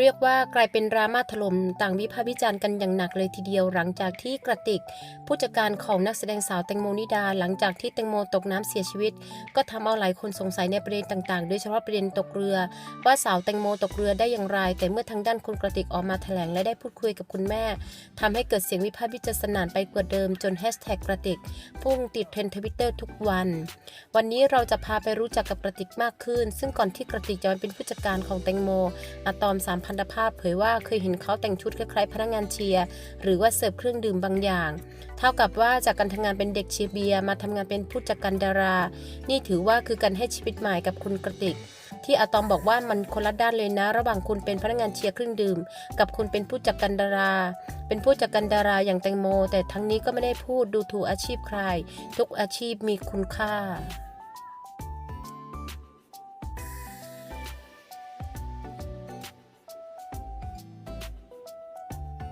เรียกว่ากลายเป็นดราม่าถล่มต่างวิพากษ์วิจารณ์กันอย่างหนักเลยทีเดียวหลังจากที่กระติก ผู้จัดการของนักแสดงสาวแตงโมนิดา หลังจากที่แตงโมตกน้ำเสียชีวิต ก็ทำเอาหลายคนสงสัยในประเด็นต่างๆ โดยเฉพาะประเด็นตกเรือ ว่าสาวแตงโมตกเรือได้อย่างไร แต่เมื่อทางด้านคุณกระติกออกมาแถลงและได้พูดคุยกับคุณแม่ทำให้เกิดเสียงวิพากษ์วิจารณ์สนั่นไปกว่าเดิมจนแฮชแท็กกระติกพุ่งติดเทรนด์ทวิตเตอร์ทุกวัน วันนี้เราจะพาไปรู้จักกับกระติกมากขึ้น ซึ่งก่อนที่กระติกจะมาเป็นผู้จัดการของแตงโมอะตอมสามพันธภาพเผยว่าเคยเห็นเขาแต่งชุดคล้ายๆพนักงานเชียร์หรือว่าเสิร์ฟเครื่องดื่มบางอย่าง เท่ากับว่าจากการทำงานเป็นเด็กเชียร์เบียร์มาทำงานเป็นผู้จัดการดารา นี่ถือว่าคือการให้ชีวิตใหม่กับคุณกระติก ที่อะตอมบอกว่ามันคนละด้านเลยนะ ระหว่างคุณเป็นพนักงานเชียร์เครื่องดื่ม กับคุณเป็นผู้จัดการดารา เป็นผู้จัดการดาราอย่างแตงโม แต่ทั้งนี้ก็ไม่ได้พูดดูถูกอาชีพใคร ทุกอาชีพมีคุณค่า